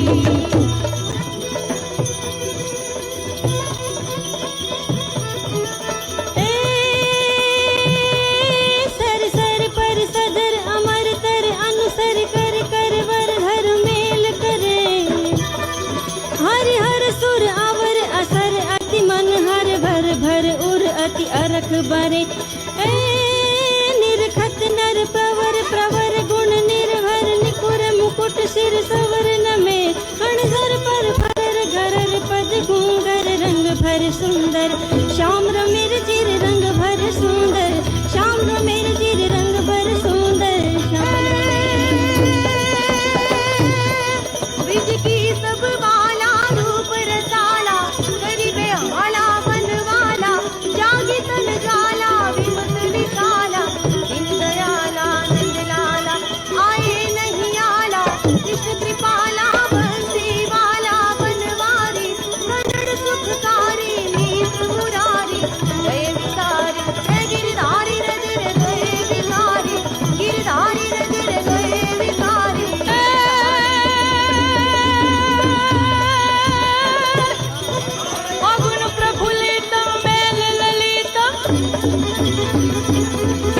sir sir पर सदर अमर कर अनुसर करे हरि हर सुर अमर असर अति मन हर भर भर उर अति अरख भरे निरखत नर प्रवर प्रवर गुण निरभर निकुर मुकुट सिर え